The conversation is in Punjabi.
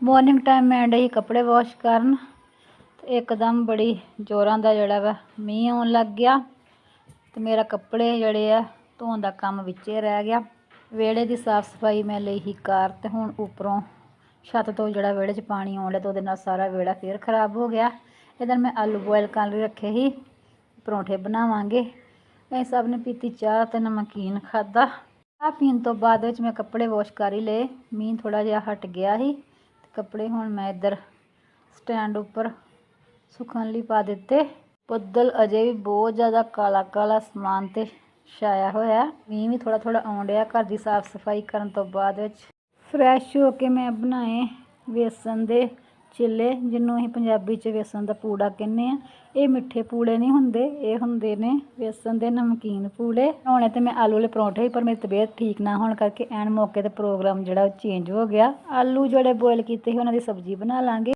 ਮਾਰਨਿੰਗ ਟਾਈਮ ਮੈਂ ਡਈ ਕੱਪੜੇ ਵਾਸ਼ ਕਰਨ ਤੇ ਇੱਕਦਮ ਬੜੀ ਜ਼ੋਰਾਂ ਦਾ ਜਿਹੜਾ ਵਾ ਮੀਂਹ ਆਉਣ ਲੱਗ ਗਿਆ ਤੇ ਮੇਰਾ ਕੱਪੜੇ ਜਿਹੜੇ ਆ ਧੋਣ ਦਾ ਕੰਮ ਵਿੱਚੇ ਰਹਿ ਗਿਆ। ਵਿਹੜੇ ਦੀ ਸਾਫ਼ ਸਫ਼ਾਈ ਮੈਂ ਲਈ ਹੀ ਕਾਰ ਤੇ ਹੁਣ ਉੱਪਰੋਂ ਛੱਤ ਤੋਂ ਜਿਹੜਾ ਵਿਹੜੇ 'ਚ ਪਾਣੀ ਆਉਣ ਲਿਆ ਤੇ ਉਹਦੇ ਨਾਲ ਸਾਰਾ ਵਿਹੜਾ ਫੇਰ ਖਰਾਬ ਹੋ ਗਿਆ। ਇਧਰ ਮੈਂ ਆਲੂ ਬੋਇਲ ਕਰ ਲਈ ਰੱਖੇ ਸੀ, ਪਰੌਂਠੇ ਬਣਾਵਾਂਗੇ। ਇਹ ਸਭ ਨੇ ਪੀਤੀ ਚਾਹ ਤੇ ਨਮਕੀਨ ਖਾਦਾ ਚਾਹ ਪੀਣ ਤੋਂ ਬਾਅਦ ਵਿੱਚ ਮੈਂ ਕੱਪੜੇ ਵਾਸ਼ ਕਰ ਹੀ ਲਏ। ਮੀਂਹ ਥੋੜਾ ਜਿਹਾ ਹਟ ਗਿਆ ਸੀ। ਕੱਪੜੇ ਹੁਣ ਮੈਂ ਇੱਧਰ ਸਟੈਂਡ ਉੱਪਰ ਸੁੱਕਣ ਲਈ ਪਾ ਦਿੱਤੇ। ਬੱਦਲ ਅਜੇ ਵੀ ਬਹੁਤ ਜ਼ਿਆਦਾ ਕਾਲਾ ਕਾਲਾ ਸਮਾਨ ਤੇ ਛਾਇਆ ਹੋਇਆ। ਮੀਂਹ ਵੀ ਥੋੜਾ ਥੋੜਾ ਆਉਣ ਡਿਆ ਘਰ ਦੀ ਸਾਫ਼ ਸਫ਼ਾਈ ਕਰਨ ਤੋਂ ਬਾਅਦ ਵਿੱਚ। ਫਰੈਸ਼ ਹੋ ਕੇ ਮੈਂ ਬਣਾਏ ਵੇਸਣ ਦੇ ਚਿੱਲੇ ਜਿਹਨੂੰ ਅਸੀਂ ਪੰਜਾਬੀ 'ਚ ਵੇਸਣ ਦਾ ਪੂੜਾ ਕਹਿੰਦੇ ਆ ਇਹ ਮਿੱਠੇ ਪੂੜੇ ਨਹੀਂ ਹੁੰਦੇ ਇਹ ਹੁੰਦੇ ਨੇ ਵੇਸਣ ਦੇ ਨਮਕੀਨ ਪੂੜੇ। ਬਣਾਉਣੇ ਤੇ ਮੈਂ ਆਲੂ ਵਾਲੇ ਪਰੌਂਠੇ ਸੀ, ਪਰ ਮੇਰੀ ਤਬੀਅਤ ਠੀਕ ਨਾ ਹੋਣ ਕਰਕੇ ਐਨ ਮੌਕੇ ਤੇ ਪ੍ਰੋਗਰਾਮ ਜਿਹੜਾ ਉਹ ਚੇਂਜ ਹੋ ਗਿਆ। ਆਲੂ ਜਿਹੜੇ ਬੋਇਲ ਕੀਤੇ ਸੀ ਉਹਨਾਂ ਦੀ ਸਬਜ਼ੀ ਬਣਾ ਲਾਂਗੇ।